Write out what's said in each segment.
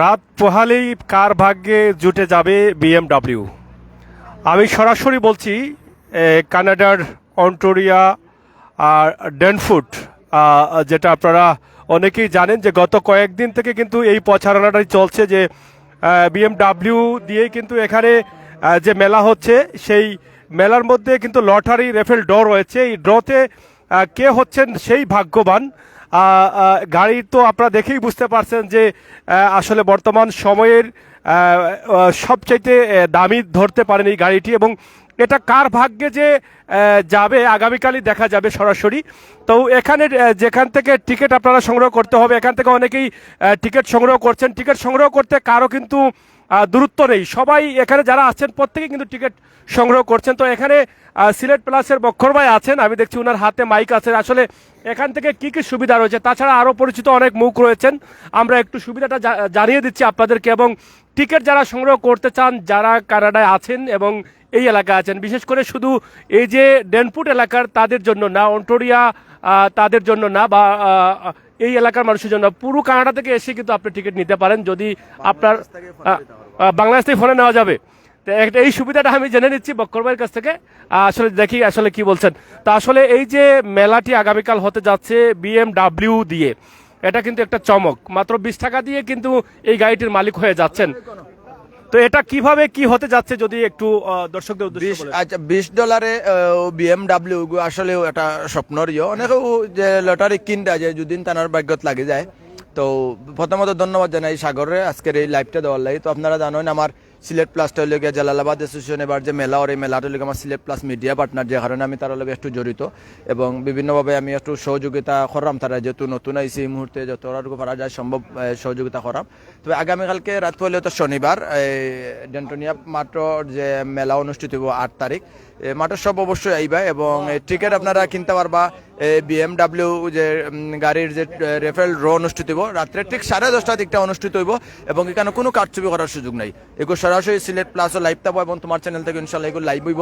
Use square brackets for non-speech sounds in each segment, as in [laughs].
রাত পোহালেই কার ভাগ্যে জুটে যাবে বিএমডাব্লিউ? আমি সরাসরি বলছি কানাডার অন্টোরিয়া আর ডেনফুট যেটা আপনারা অনেকেই জানেন যে গত কয়েকদিন থেকে কিন্তু এই প্রচারণাটাই চলছে যে বিএমডাব্লিউ দিয়ে কিন্তু এখানে যে মেলা হচ্ছে, সেই মেলার মধ্যে কিন্তু লটারি, রেফেল, ড্র রয়েছে। এই ড্রতে কে হচ্ছেন সেই ভাগ্যবান? আহ, আহ, গাড়ি তো আপনারা দেখেই বুঝতে পারছেন যে আসলে বর্তমান সময়ের সবচাইতে দামি ধরতে পারেন এই গাড়িটি এবং এটা কার ভাগ্যে যে যাবে আগামীকালই দেখা যাবে সরাসরি। তো এখানে যেখান থেকে টিকিট আপনারা সংগ্রহ করতে হবে এখান থেকে অনেকেই টিকিট সংগ্রহ করছেন। টিকিট সংগ্রহ করতে কারও কিন্তু দূরত্ব নেই। সবাই এখানে যারা আছেন প্রত্যেকেই কিন্তু টিকিট সংগ্রহ করছেন। তো এখানে সিলেট প্লাসের বক্ষর ভাই আছেন, আমি দেখছি ওনার হাতে মাইক আছে। আসলে এখান থেকে কি কি সুবিধা রয়েছে? তাছাড়া আরও পরিচিত অনেক মুখ রয়েছেন। আমরা একটু সুবিধাটা জানিয়ে দিচ্ছি আপনাদেরকে এবং টিকিট যারা সংগ্রহ করতে চান, যারা কানাডায় আছেন এবং এই এলাকায় আছেন, বিশেষ করে শুধু এই যে ডেনপুট এলাকার তাদের জন্য না, অন্টোরিয়া তাদের জন্য না বা এই এলাকার মানুষের জন্য। পুরো কানাডা থেকে এসে কিন্তু আপনি টিকিট নিতে পারেন যদি আপনার বাংলাদেশ থেকে ফোনে নেওয়া যাবে। তো একটা এই সুবিধাটা আমি জেনে নিচ্ছি বক্কর ভাইয়ের কাছ থেকে। আসলে দেখি আসলে কি বলছেন। তা আসলে এই যে মেলাটি আগামীকাল হতে যাচ্ছে বিএমডাব্লিউ দিয়ে এটা কিন্তু একটা চমক। মাত্র বিশ টাকা দিয়ে কিন্তু এই গাড়িটির মালিক হয়ে যাচ্ছেন। তো এটা কীভাবে কি হতে যাচ্ছে যদি একটু দর্শকদের উদ্দেশ্যে আচ্ছা বিশ ডলারে বিএমডাব্লিউ আসলে এটা স্বপ্নর ইয়ে। অনেক যে লটারি কিনটা যে যদিন তানার ভাগ্যত লাগে যায়। তো প্রথমত ধন্যবাদ জানাই সাগরে আজকের এই লাইভটা দেওয়ার লাগে। তো আপনারা জানেন আমার সিলেট প্লাসটা হলে জালালাবাদ অ্যাসোসিয়েশন এবার যে মেলা, ওর এই মেলাটা হলে আমার সিলেট প্লাস মিডিয়া পার্টনার যে কারণে আমি তার লগে একটু জড়িত এবং বিভিন্নভাবে আমি একটু সহযোগিতা করাম তারা, যেহেতু নতুন আইসি এই মুহূর্তে যতটুকু পারা যায় সম্ভব সহযোগিতা করাম। তবে আগামীকালকে রাত হলে তো শনিবার, এই ডেন্টনিয়া মাত্র যে মেলা অনুষ্ঠিত হইব আট তারিখ। মাঠের সব অবশ্যই আইবা এবং টিকিট আপনারা কিনতে পারবা। বিএমডাব্লিউ যে গাড়ির যে রেফারেল র অনুষ্ঠিত হইব, রাত্রে ঠিক সাড়ে দশটা দিকটা অনুষ্ঠিত হইব এবং এখানে কোনো কারচুপি করার সুযোগ নাই। এগুলো সরাসরি সিলেট প্লাসও লাইভ পাবো এবং তোমার চ্যানেল থেকে ইনশাল্লাহ এগুলো লাইভ হইব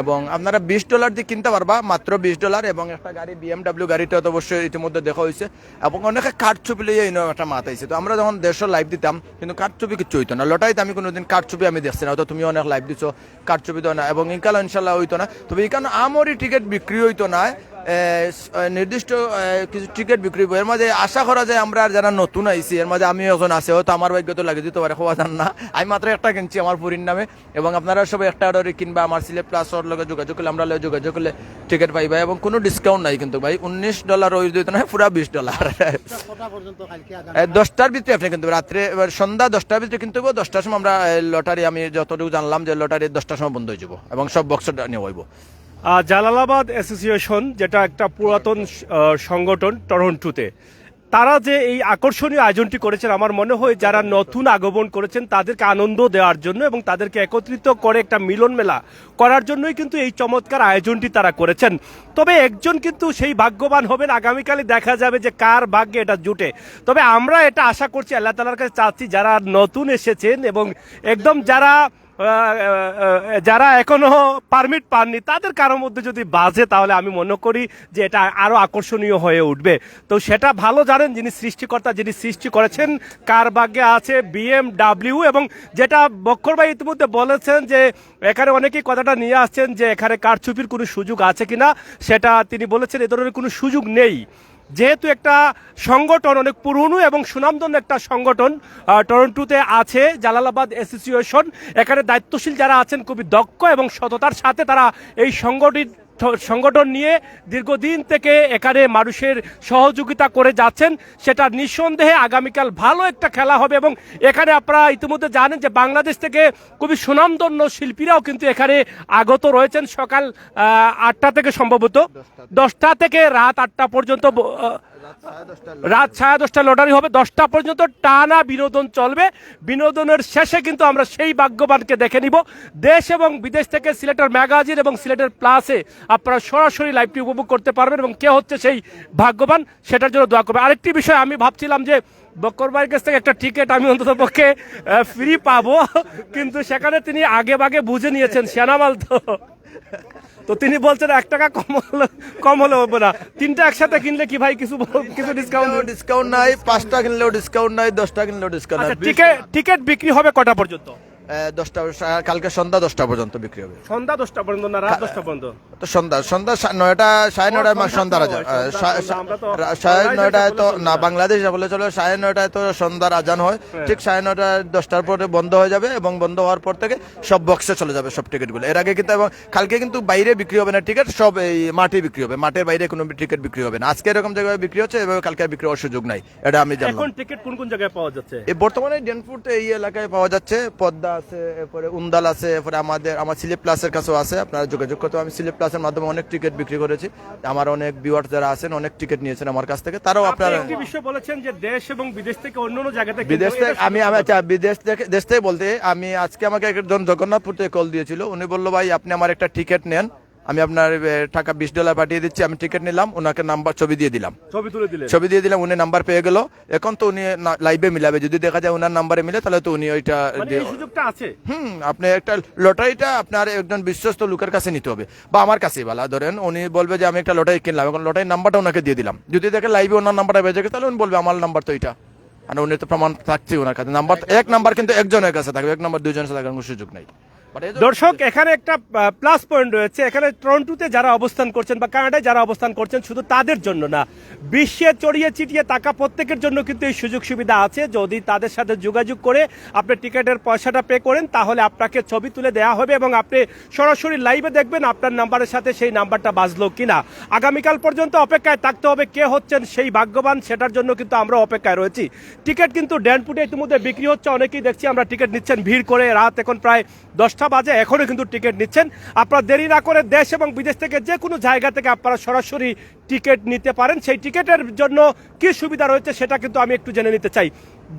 এবং আপনারা বিশ ডলার দিয়ে কিনতে পারবা, মাত্র বিশ ডলার এবং একটা গাড়ি বিএমডাব্লিউ গাড়িটা তো অবশ্যই ইতিমধ্যে দেখা হয়েছে এবং অনেকে কারচুপি লিয়ে এই একটা মাথাইছে তো আমরা যখন দেড়শো লাইভ দিতাম, কিন্তু কারচুপি কিছু হইতো না। লটাইতে আমি কোনোদিন কারচুপি আমি দেখছি না, হয়তো তুমি অনেক লাইভ দিছো, কারচুপি তো না এবং ইনকাল ইনশাল্লাহ হইতো না। তবে এখানে আমরই টিকিট বিক্রি হইতো না। নির্দিষ্ট কিছু টিকিট বিক্রি। এর মাঝে আশা করা যায় আমরা যারা নতুন আইছি, এর মাঝে আমি এখন আছে, হয়তো আমার ভাগ্য তো লাগে দিতে পারে হওয়া যান না আমি মাত্র একটা কিনছি আমার পুরীর নামে, এবং আপনারা সব একটা অর্ডারে কিনবা, আমার সিলেট প্লাস ওর লগে যোগাযোগ করলে, আমরা যোগাযোগ করলে টিকিট পাইবা, এবং কোনো ডিসকাউন্ট নাই কিন্তু ভাই, উনিশ ডলার ওই দিতে না পুরা বিশ ডলার দশটার ভিতরে আপনি কিন্তু রাত্রে সন্ধ্যা দশটার ভিতরে কিন্তু। দশটার সময় আমরা লটারি, আমি যতটুকু জানলাম যে লটারি দশটার সময় বন্ধ হয়ে যাব, এবং সব বক্স নিয়ে হইব জালালাবাদ অ্যাসোসিয়েশন, যেটা একটা পুরাতন সংগঠন টরন্টোতে, তারা যে এই আকর্ষণীয় আয়োজনটি করেছেন, আমার মনে হয় যারা নতুন আগমন করেছেন, তাদেরকে আনন্দ দেওয়ার জন্য এবং তাদেরকে একত্রিত করে একটা মিলন মেলা করার জন্যই কিন্তু এই চমৎকার আয়োজনটি তারা করেছেন। তবে একজন কিন্তু সেই ভাগ্যবান হবেন আগামীকালে দেখা যাবে যে কার ভাগ্যে এটা জুটে। তবে আমরা এটা আশা করছি, আল্লাহ তালার কাছে চাচ্ছি, যারা নতুন এসেছেন এবং একদম যারা যারা এখনও পারমিট পাননি, তাদের কারোর মধ্যে যদি বাজে, তাহলে আমি মনে করি যে এটা আরও আকর্ষণীয় হয়ে উঠবে। তো সেটা ভালো জানেন যিনি সৃষ্টিকর্তা, যিনি সৃষ্টি করেছেন, কার ভাগ্যে আছে বিএমডাব্লিউ এবং যেটা বক্ষর ভাই ইতিমধ্যে বলেছেন যে এখানে অনেকেই কথাটা নিয়ে আসছেন যে এখানে কারচুপির কোনো সুযোগ আছে কিনা, সেটা তিনি বলেছেন, এ ধরনের কোনো সুযোগ নেই। যেহেতু একটা সংগঠন, অনেক পুরনো এবং সুনামধন্য একটা সংগঠন টরন্টোতে আছে জালালাবাদ অ্যাসোসিয়েশন। এখানে দায়িত্বশীল যারা আছেন, খুবই দক্ষ এবং সততার সাথে তারা এই সংগঠিত সংগঠন নিয়ে দীর্ঘদিন থেকে এখানে মানুষের সহযোগিতা করে যাচ্ছেন, সেটা নিঃসন্দেহে আগামীকাল ভালো একটা খেলা হবে এবং এখানে আপনারা ইতিমধ্যে জানেন যে বাংলাদেশ থেকে খুবই সুনামধন্য শিল্পীরাও কিন্তু এখানে আগত রয়েছেন সকাল আটটা থেকে সম্ভবত। দশটা থেকে রাত আটটা পর্যন্ত রাত সাড়ে দশটা লটারি হবে, দশটা পর্যন্ত টানা বিনোদন চলবে। বিনোদনের শেষে কিন্তু আমরা সেই ভাগ্যবানকে দেখে নিব। দেশ এবং বিদেশ থেকে সিলেটের ম্যাগাজিন এবং সিলেটের প্লাসে আপনারা সরাসরি লাইভটি উপভোগ করতে পারবেন এবং কে হচ্ছে সেই ভাগ্যবান, সেটার জন্য দোয়া করবে আরেকটি বিষয় আমি ভাবছিলাম যে বক্কর ভাইয়ের কাছ থেকে একটা টিকিট আমি অন্তত পক্ষে ফ্রি পাবো, কিন্তু সেখানে তিনি আগে বাগে বুঝে নিয়েছেন, সেনামাল তো। তো তিনি বলছেন এক টাকা কম হলো কম হলো হবে না। তিনটা একসাথে কিনলে কি ভাই কিছু কিছু ডিসকাউন্ট ডিসকাউন্ট নাই পাঁচটা কিনলেও ডিসকাউন্ট নাই দশটা কিনলেও ডিসকাউন্ট নাই। টিকিট টিকিট বিক্রি হবে কটা পর্যন্ত? দশটা কালকে সন্ধ্যা দশটা পর্যন্ত বিক্রি হবে। সন্ধ্যা দশটা পর্যন্ত না রাত দশটা পর্যন্ত? তো সন্ধ্যা সন্ধ্যা নয়টা সাড়ে নয়টায় মা- সন্ধ্যার আজান সাড়ে নয়টায় তো না বাংলাদেশ বলে চলো সাড়ে নয়টায় তো সন্ধ্যার আজান হয় ঠিক সাড়ে নয়টা দশটার পরে বন্ধ হয়ে যাবে এবং বন্ধ হওয়ার পর থেকে সব বক্সে চলে যাবে সব টিকিটগুলো এর আগে কিন্তু এবং কালকে কিন্তু বাইরে বিক্রি হবে না টিকিট সব এই মাঠে বিক্রি হবে মাঠের বাইরে কোনো টিকিট বিক্রি হবে না। আজকে এরকম জায়গায় বিক্রি হচ্ছে এভাবে কালকে বিক্রি হওয়ার সুযোগ নাই এটা আমি জানি এখন টিকিট কোন কোন জায়গায় পাওয়া যাচ্ছে? বর্তমানে ডেনপুর এই এলাকায় পাওয়া যাচ্ছে পদ্মা আছে এরপরে উন্দাল আছে এরপরে আমাদের আমার সিলেপ প্লাসের কাছেও আছে আপনারা যোগাযোগ করতে আমি সিলেপ প্লাসের মাধ্যমে অনেক টিকিট বিক্রি করেছি। আমার অনেক ভিউয়ার যারা আছেন অনেক টিকিট নিয়েছেন আমার কাছ থেকে। তারাও আপনারা একটি বিষয় বলেছেন যে দেশ এবং বিদেশ থেকে অন্য অন্য জায়গা থেকে বিদেশ থেকে আমি আমি আচ্ছা বিদেশ থেকে দেশ থেকে বলতে আমি আজকে আমাকে একজন জগন্নাথপুর থেকে কল দিয়েছিল। উনি বলল ভাই আপনি আমার একটা টিকিট নেন। আমি আপনার টাকা বিশ ডলার পাঠিয়ে দিচ্ছি আমি টিকিট নিলাম ওনাকে নাম্বার ছবি দিয়ে দিলাম। ছবি তুলে দিলেন? ছবি দিয়ে দিলাম উনি নাম্বার পেয়ে গেল। এখন তো উনি লাইভে মিলাবে। যদি দেখা যায় ওনার নাম্বারে মিলে তাহলে তো উনি ওইটা মানে সুযোগটা আছে? হুম আপনি একটা লটারিটা আপনার একজন বিশ্বস্ত লোকের কাছে নিতে হবে। বা আমার কাছেই বলা ধরেন উনি বলবে যে আমি একটা লটারি কিনলাম। এখন লটারির নাম্বারটা ওনাকে দিয়ে দিলাম। যদি দেখে লাইভে ওনার নাম্বারটা বেজে গেছে তাহলে উনি বলবে আমার নাম্বার তো এটা মানে উনি তো প্রমাণ থাকছে ওনার কাছে। নাম্বার এক নাম্বার কিন্তু একজনের কাছে থাকবে এক নাম্বার দুজনের সাথে থাকার কোনো সুযোগ নাই। দর্শক এখানে একটা প্লাস পয়েন্ট রয়েছে। এখানে টরন্টোতে যারা অবস্থান করছেন বা কানাডায় যারা অবস্থান করছেন শুধু তাদের জন্য না বিশ্বে চড়িয়ে চিটিয়ে টাকা প্রত্যেকের জন্য কিন্তু এই সুযোগ সুবিধা আছে। যদি তাদের সাথে যোগাযোগ করে আপনি টিকিটের পয়সাটা পে করেন তাহলে আপনাকে ছবি তুলে দেওয়া হবে এবং আপনি সরাসরি লাইভে দেখবেন আপনার নাম্বারের সাথে সেই নাম্বারটা বাজলো কিনা। আগামীকাল পর্যন্ত অপেক্ষায় থাকতে হবে কে হচ্ছেন সেই ভাগ্যবান সেটার জন্য কিন্তু আমরা অপেক্ষায় রয়েছি। টিকিট কিন্তু ড্যানপুটে ইতিমধ্যে বিক্রি হচ্ছে অনেকেই দেখছি আমরা টিকিট নিচ্ছেন ভিড় করে। রাত এখন প্রায় দশটা বাজে এখনও কিন্তু টিকিট নিচ্ছেন। আপনারা দেরি না করে দেশ এবং বিদেশ থেকে যে কোনো জায়গা থেকে আপনারা সরাসরি টিকিট নিতে পারেন। সেই টিকিটের জন্য কি সুবিধা রয়েছে সেটা কিন্তু আমি একটু জেনে নিতে চাই।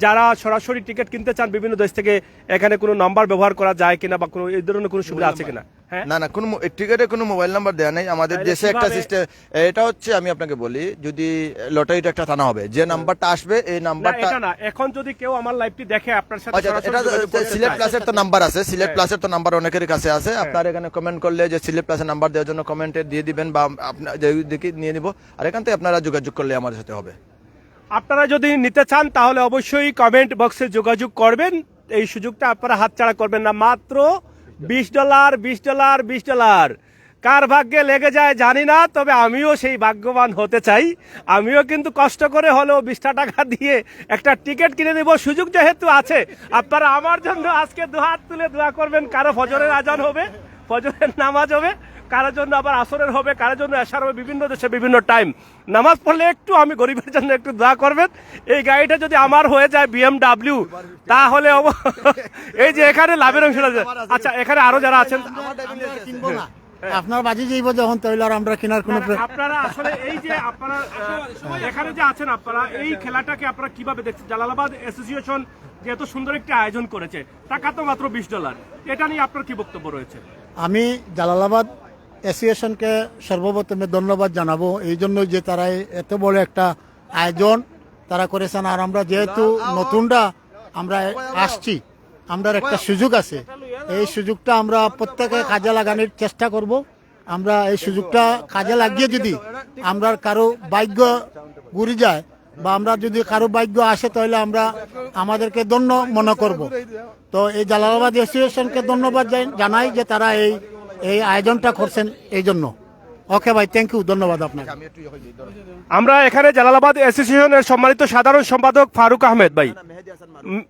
যারা সরাসরি টিকিট কিনতে চান বিভিন্ন দেশ থেকে এখানে কোনো নাম্বার ব্যবহার করা যায় কিনা বা কোনো এই ধরনের কোনো সুবিধা আছে কিনা? হ্যাঁ? না না কোনো টিকিটে কোনো মোবাইল নাম্বার দেওয়া নেই। আমাদের দেশে একটা সিস্টেম এটা হচ্ছে আমি আপনাকে বলি যদি লটারিটা একটা টানা হবে যে নাম্বারটা আসবে এই নাম্বারটা না এখন যদি কেউ আমার লাইভটি দেখে আপনার সাথে আচ্ছা এটা সিলেট। প্লাসের তো নাম্বার আছে সিলেট হ্যাঁ। প্লাসের তো নাম্বার অনেকের কাছে আছে। আপনার এখানে কমেন্ট করলে যে সিলেট প্লাসের নাম্বার দেওয়ার জন্য কমেন্টে দিয়ে দিবেন বা আপনার দেখি নিয়ে নিব। আর এখান থেকে আপনারা যোগাযোগ করলে আমার সাথে হবে। আপনারা যদি নিতে চান, তাহলে অবশ্যই কমেন্ট বক্সে যোগাযোগ করবেন। এই সুযোগটা আপনারা হাতছাড়া করবেন না। মাত্র বিশ ডলার বিশ ডলার বিশ ডলার। কার ভাগ্যে লেগে যায় জানি না, তবে আমিও সেই ভাগ্যবান হতে চাই। আমিও কিন্তু কষ্ট করে হলেও বিশটা টাকা দিয়ে একটা টিকিট কিনে দেব সুযোগ যেহেতু আছে, আপনারা আমার জন্য আজকে দুহাত তুলে দোয়া করবেন। কারও ফজরের আজান হবে, ফজরের নামাজ হবে। কারোর জন্য আবার আসরের হবে কারোর জন্য এসার হবে বিভিন্ন দেশে বিভিন্ন টাইম নামাজ পড়লে একটু আমি গরিবের জন্য একটু দোয়া করবেন। এই গাড়িটা যদি আমার হয়ে যায় বিএমডাব্লিউ তাহলে [laughs] এই যে এখানে লাভের অংশ আছে আচ্ছা এখানে আরও যারা আছেন আপনার বাজি যাইব যখন তৈল আর আমরা কেনার কোনো আপনারা আসলে এই যে আপনারা এখানে যে আছেন আপনারা এই খেলাটাকে আপনারা কীভাবে দেখছেন? জালালাবাদ অ্যাসোসিয়েশন যে এত সুন্দর একটি আয়োজন করেছে টাকা তো মাত্র বিশ ডলার। এটা নিয়ে আপনার কি বক্তব্য রয়েছে? আমি জালালাবাদ অ্যাসোসিয়েশনকে সর্বপ্রথমে ধন্যবাদ জানাব। এই জন্য যে তারা এত বড় একটা আয়োজন তারা করেছেন। আর আমরা যেহেতু নতুনরা, আমরা আসছি। আমরা একটা সুযোগ আছে। এই সুযোগটা আমরা প্রত্যেকে কাজে লাগানোর চেষ্টা করব। আমরা এই সুযোগটা কাজে লাগিয়ে যদি আমরা কারও ভাগ্য ঘুরে যায় বা আমরা যদি কারও ভাগ্য আসে তাহলে আমরা আমাদেরকে ধন্য মনে করব। তো এই জালালাবাদ অ্যাসোসিয়েশনকে ধন্যবাদ জান- জানাই যে তারা এই এই আয়োজনটা করছেন এই জন্য। ওকে ভাই থ্যাংক ইউ ধন্যবাদ আপনাকে। আমরা এখানে জালালাবাদ অ্যাসোসিয়েশনের সম্মানিত সাধারণ সম্পাদক ফারুক আহমেদ ভাই।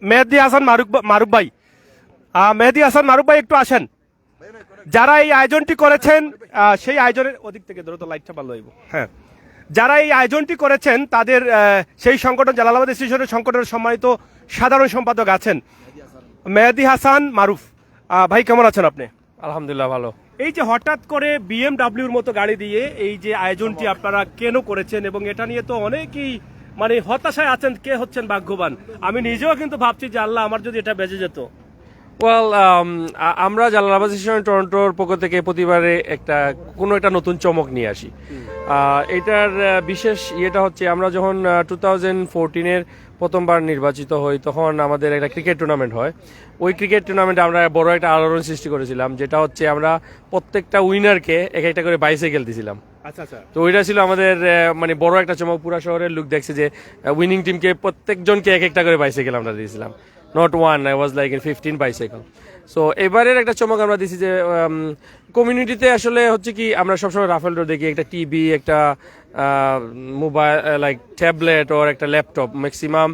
মেহেদি হাসান মারুক মারুক ভাই। মেহেদি হাসান মারুক ভাই, একটু আসেন। যারা এই আয়োজনটি করেছেন সেই আয়োজনের ওদিক থেকে ধরো তো লাইটটা ভালো হইব। হ্যাঁ। যারা এই আয়োজনটি করেছেন, তাদের সেই সংগঠন, জালালাবাদ অ্যাসোসিয়েশনের সংগঠনের সম্মানিত সাধারণ সম্পাদক আছেন। মেহেদি হাসান মারুফ। ভাই, কেমন আছেন আপনি? আলহামদুলিল্লাহ ভালো। এই যে হঠাৎ করে বিএমডাব্লিউর মতো গাড়ি দিয়ে এই যে আয়োজনটি আপনারা কেন করেছেন এবং এটা নিয়ে তো অনেকেই মানে হতাশায় আছেন কে হচ্ছেন ভাগ্যবান? আমি নিজেও কিন্তু ভাবছি যে আল্লাহ আমার যদি এটা বেজে যেত। ওয়েল আমরা জালালাবাদ স্টেশন টরন্টোর পক্ষ থেকে প্রতিবারে একটা কোনো একটা নতুন চমক নিয়ে আসি। এটার বিশেষ ইয়েটা হচ্ছে আমরা যখন টু থাউজেন্ড ফোরটিনের প্রথমবার নির্বাচিত হই তখন আমাদের একটা ক্রিকেট টুর্নামেন্ট হয়। ওই ক্রিকেট টুর্নামেন্টে আমরা বড় একটা আলোড়ন সৃষ্টি করেছিলাম যেটা হচ্ছে আমরা প্রত্যেকটা উইনারকে এক একটা করে বাইসাইকেল দিছিলাম। আচ্ছা আচ্ছা। তো ওইটা ছিল আমাদের মানে বড় একটা চমক পুরা শহরের লোক দেখছে যে উইনিং টিমকে প্রত্যেকজনকে এক একটা করে বাইসাইকেল আমরা দিয়েছিলাম। Not one I was like in fifteen bicycle. So এবারের একটা চমক আমরা দিছি যে কমিউনিটিতে আসলে হচ্ছে কি, আমরা সবসময় রাফেল ডোর দেখি, একটা টিভি একটা মোবাইল লাইক ট্যাবলেট ওর একটা laptop maximum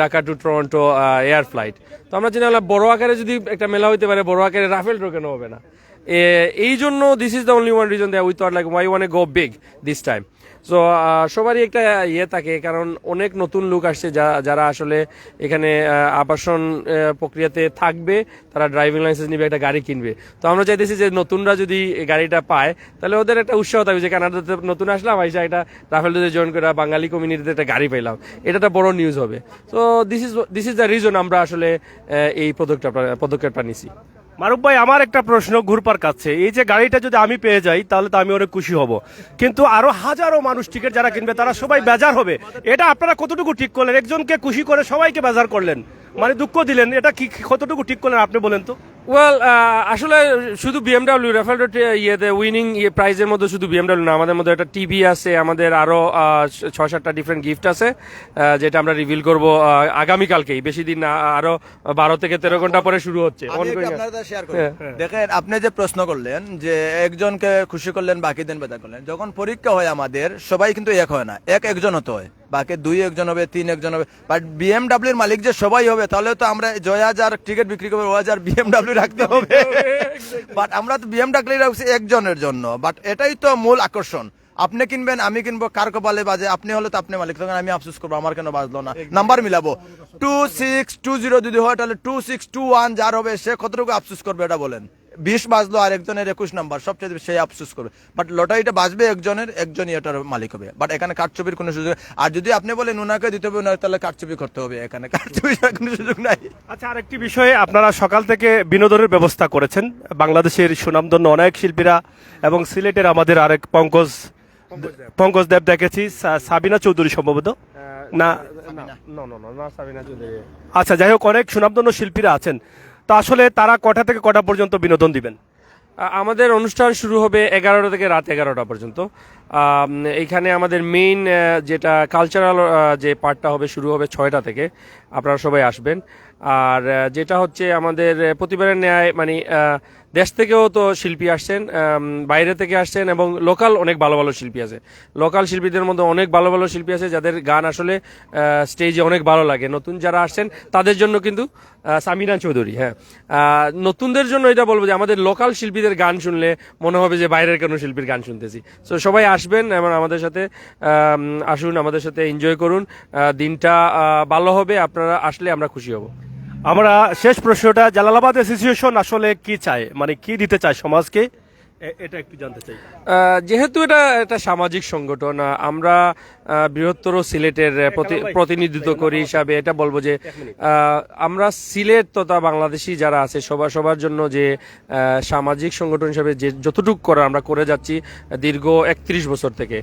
Dhaka to Toronto air flight তো আমরা চিন্তা বড় আকারে যদি একটা মেলা হইতে পারে, বড় আকারে রাফেল ডোর কেন হবে না? এই জন্য this is the only one reason that we thought like why one a go big this time so সবারই একটা ইয়ে থাকে, কারণ অনেক নতুন লোক আসছে যা- যারা আসলে এখানে আবাসন প্রক্রিয়াতে থাকবে, তারা ড্রাইভিং লাইসেন্স নিবে, একটা গাড়ি কিনবে। তো আমরা চাইতেছি যে নতুনরা যদি গাড়িটা পায়, তাহলে ওদের একটা উৎসাহ থাকবে যে কানাডাতে নতুন আসলাম, আইসা একটা রাফেল দুধে জয়েন করে বাঙালি কমিউনিটিতে একটা গাড়ি পেলাম এটা একটা বড় নিউজ হবে। তো this is this is the reason আমরা আসলে এই পদক্ষেপটা পদক্ষেপটা নিছি। মারুফ ভাই, আমার একটা প্রশ্ন ঘুরপার কাছে এই যে গাড়িটা যদি আমি পেয়ে যাই, তাহলে তো আমি অনেক খুশি হব। কিন্তু আরও হাজারো মানুষ টিকিট যারা কিনবে, তারা সবাই বেজার হবে। এটা আপনারা কতটুকু ঠিক করলেন? একজনকে খুশি করে সবাইকে বেজার করলেন? মানে দুঃখ দিলেন, এটা কি কতটুকু ঠিক করলেন আপনি বলেন তো? ওয়েল আসলে শুধু বিএমডাব্লিউ রেফারেল ইয়েতে উইনিং প্রাইজের মধ্যে শুধু বিএমডাব্লিউ না আমাদের মধ্যে একটা টিভি আছে আমাদের আরও আহ, ছ সাতটা ডিফারেন্ট গিফট আছে আহ, যেটা আমরা রিভিল করব আগামীকালকেই। বেশি দিন না আরও বারো থেকে তেরো ঘণ্টা পরে শুরু হচ্ছে। হ্যাঁ। দেখেন আপনি যে প্রশ্ন করলেন যে একজনকে খুশি করলেন বাকি দিন বেদা করলেন যখন পরীক্ষা হয় আমাদের সবাই কিন্তু এক হয় না। এক একজন হতে হয়। বাকি দুই একজন হবে তিন একজন হবে। বাট বিএমডাব্লিউর মালিক যে সবাই হবে তাহলে তো আমরা জয় হাজার টিকিট বিক্রি করব হাজার বিএমডাব্লিউ রাখতে হবে। বাট আমরা তো বিএমডাব্লিউ রাখছি একজনের জন্য। বাট এটাই তো মূল আকর্ষণ। আপনি কিনবেন আমি কিনবো কার কপালে বাজে আপনি হলে তো আপনি মালিক তখন আমি আফসোস করব আমার কেন বাজলো না? নাম্বার মিলাবো। টু সিক্স টু জিরো যদি হয় তাহলে টু সিক্স টু ওয়ান যার হবে সে কতটুকু আফসোস করবে এটা বলেন। বিশ বাজলো আর একজনের একুশ নাম্বার সবচেয়ে সে আফসোস করবে। বাট লটারিটা বাজবে একজনের একজনই এটার মালিক হবে। বাট এখানে কারচুপির কোনো সুযোগ আর যদি আপনি বলেন উনাকে দিতে হবে উনাকে তাহলে কারচুপি করতে হবে এখানে। কারচুপির কোনো সুযোগ নাই। আচ্ছা আরেকটি বিষয়ে আপনারা সকাল থেকে বিনোদনের ব্যবস্থা করেছেন। বাংলাদেশের সুনামধন্য অনেক শিল্পীরা এবং সিলেটের আমাদের আরেক পঙ্কজ পঙ্কজ দেব দেখেছি। সাবিনা চৌধুরী সম্ভবত। না আচ্ছা যাই হোক অনেক সুনামধন্য শিল্পীরা আছেন। তো আসলে তারা কটা থেকে কটা পর্যন্ত বিনোদন দিবেন? আমাদের অনুষ্ঠান শুরু হবে এগারোটা থেকে রাত এগারোটা পর্যন্ত। এইখানে আমাদের মেইন যেটা কালচারাল যে পার্টটা হবে শুরু হবে ছয়টা থেকে। আপনারা সবাই আসবেন। আর যেটা হচ্ছে আমাদের প্রতিবারের ন্যায় মানে দেশ থেকেও তো শিল্পী আসছেন বাইরে থেকে আসছেন এবং লোকাল অনেক ভালো ভালো শিল্পী আছে। লোকাল শিল্পীদের মধ্যে অনেক ভালো ভালো শিল্পী আছে যাদের গান আসলে স্টেজে অনেক ভালো লাগে। নতুন যারা আসছেন তাদের জন্য কিন্তু সামিনা চৌধুরী হ্যাঁ। নতুনদের জন্য এটা বলব যে আমাদের লোকাল শিল্পীদের গান শুনলে মনে হবে যে বাইরের কোনো শিল্পীর গান শুনতেছি। তো সবাই আসবেন এবং আমাদের সাথে আসুন, আমাদের সাথে এনজয় করুন। দিনটা ভালো হবে, আপনারা আসলে আমরা খুশি হব। আমরা শেষ প্রশ্নটা জালালাবাদ অ্যাসোসিয়েশন আসলে কি চায়? মানে কি দিতে চায় সমাজকে? এটা একটু জানতে চাই। যেহেতু এটা একটা সামাজিক সংগঠন আমরা বৃহত্তর সিলেটের প্রতি- প্রতিনিধিত্ব করি হিসাবে এটা বলব যে আমরা সিলেট তথা বাংলাদেশি যারা আছে সবার সবার জন্য যে সামাজিক সংগঠন হিসাবে যে যতটুকু করা আমরা করে যাচ্ছি দীর্ঘ একত্রিশ বছর থেকে।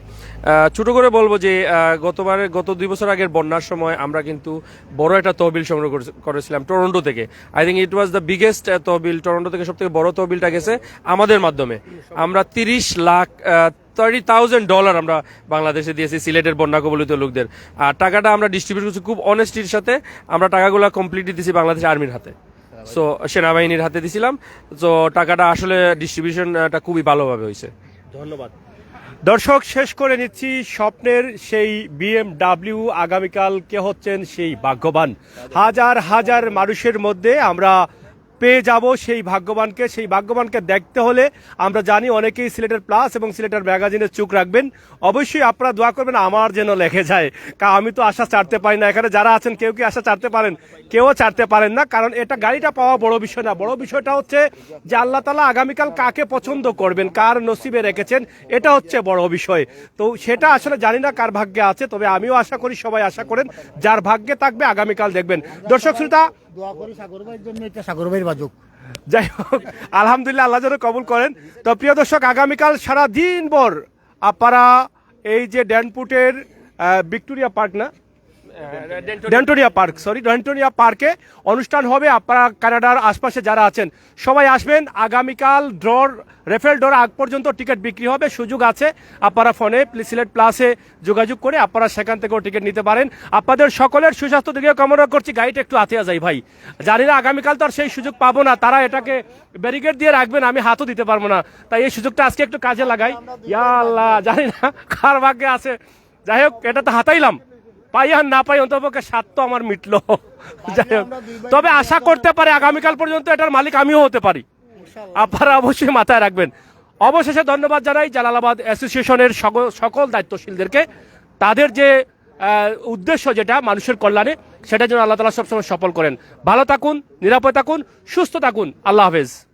ছোট করে বলব যে গতবারে গত দুই বছর আগের বন্যার সময় আমরা কিন্তু বড় একটা তহবিল সংগ্রহ করেছি- করেছিলাম টরন্টো থেকে। I think it was the biggest তহবিল টরন্টো থেকে সব থেকে বড় তহবিলটা গেছে আমাদের মাধ্যমে। আমরা তিরিশ লাখ থার্টি থাউজেন্ড ডলার আমরা বাংলাদেশে দিয়েছি সিলেটের বন্যা কবলিত লোকদের। আর টাকাটা আমরা ডিস্ট্রিবিউট করছি খুব অনেস্টির সাথে, আমরা টাকাগুলো কমপ্লিটলি দিছি বাংলাদেশ আর্মির হাতে। সো সেনাবাহিনীর হাতে দিছিলাম। তো টাকাটা আসলে ডিস্ট্রিবিউশনটা খুবই ভালোভাবে হয়েছে। ধন্যবাদ। দর্শক, শেষ করে নিচ্ছি স্বপ্নের সেই বিএমডাব্লিউ আগামীকাল কে হচ্ছেন সেই ভাগ্যবান। হাজার হাজার মানুষের মধ্যে আমরা পেয়ে যাব সেই ভাগ্যবানকে। সেই ভাগ্যবানকে দেখতে হলে আমরা জানি অনেকেই সিলেটের প্লাস এবং সিলেটের ম্যাগাজিনে চোখ রাখবেন। অবশ্যই আপনারা দোয়া করবেন আমার যেন লেখে যায়। কারণ আমি তো আশা ছাড়তে পারি না। এখানে যারা আছেন, কেউ কি আশা ছাড়তে পারেন? কেউ ছাড়তে পারেন না, কারণ এটা গাড়িটা পাওয়া বড় বিষয় না। বড় বিষয়টা হচ্ছে যে আল্লাহ তালা আগামীকাল কাকে পছন্দ করবেন, কার নসিবে রেখেছেন, এটা হচ্ছে বড় বিষয়। তো সেটা আসলে জানি না কার ভাগ্যে আছে, তবে আমিও আশা করি, সবাই আশা করেন, যার ভাগ্যে থাকবে আগামীকাল দেখবেন। দর্শক শ্রোতা যাই হোক, আলহামদুলিল্লাহ আল্লাহ যেন কবুল করেন। তো প্রিয় দর্শক, আগামীকাল সারা দিন ভর আপনারা এই যে ড্যানপুটের ভিক্টোরিয়া পার্ক না ডেন্টোনিয়া পার্ক সরি ডেন্টোনিয়া পার্কে অনুষ্ঠান হবে আপনারা কানাডার আশপাশে যারা আছেন। সবাই আসবেন আগামীকাল ড্রর রেফেল ড্রর আগ পর্যন্ত টিকিট বিক্রি হবে সুযোগ আছে। আপনারা ফোনে সিলেট প্লাসে যোগাযোগ করে আপনারা সেখান থেকেও টিকিট নিতে পারেন। আপনাদের সকলের সুস্বাস্থ্য দিকেও কামনা করছি গাড়িটা একটু আতিয়া যাই ভাই। জানি না আগামীকাল তো আর সেই সুযোগ পাবো না তারা এটাকে ব্যারিকেড দিয়ে রাখবেন আমি হাতও দিতে পারব না। তাই এই সুযোগটা আজকে একটু কাজে লাগাই। ইয়া আল্লাহ জানি না কার ভাগ্যে আছে। যাই হোক এটা তো হাতাইলাম। পাই আর না পাই অন্তপক্ষে স্বাদ তো আমার মিটল। যাই হোক। তবে আশা করতে পারে আগামীকাল পর্যন্ত এটার মালিক আমিও হতে পারি। আপনারা অবশ্যই মাথায় রাখবেন। অবশেষে ধন্যবাদ জানাই জালালাবাদ অ্যাসোসিয়েশনের সকল- সকল দায়িত্বশীলদেরকে। তাদের যে উদ্দেশ্য যেটা মানুষের কল্যাণে সেটা যেন আল্লাহ তালা সবসময় সফল করেন। ভালো থাকুন নিরাপদ থাকুন সুস্থ থাকুন। আল্লাহ হাফেজ।